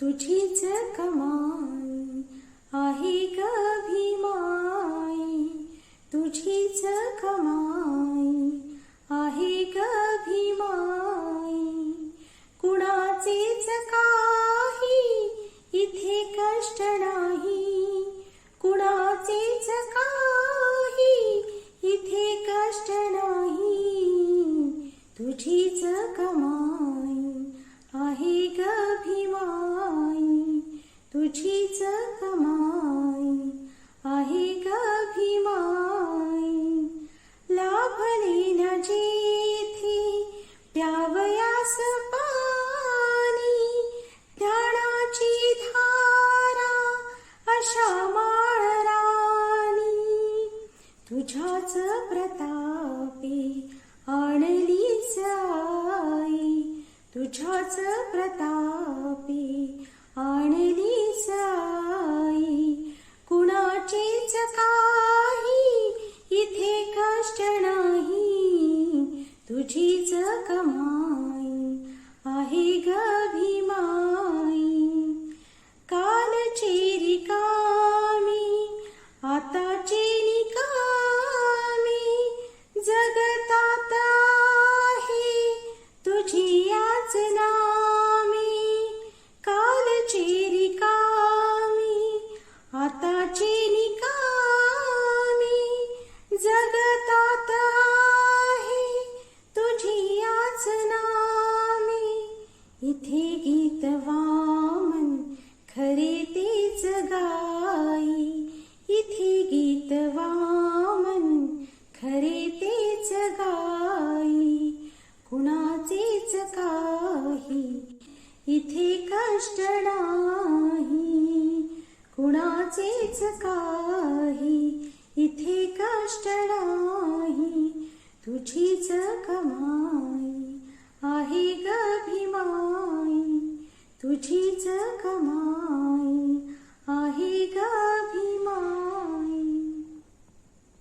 तुझीच कमाई आहे ग भीमाई तुझीच कमाई आहे ग भीमाई कुणाचेच काही इथे कष्ट नाही. कुणाचेच काही इथे कष्ट नाही. तुझीच कमाई आहे ग भीमाई तुझीच कमाई. आहे ग भीमाई लाभले न जेथे प्यावयास पाणी ज्ञानाची धारा अशा माळराणी तुझ्याच प्रता तुझ्याच प्रतापी आणली साई. कुणाचीच काही इथे कष्ट नाही. तुझीच कमाई आहे ग भीमा. आताची निकामी जगतात आहे तुझी याच नामी. इथे गीत वामन खरे तेच गाई. इथे गीत वामन खरे तेच गाई. कुणाचेच काही इथे कष्ट नाही. कुणाचेच काही इथे कष्ट नाही तुझीच कमाई आहे ग भीमाई तुझीच कमाई.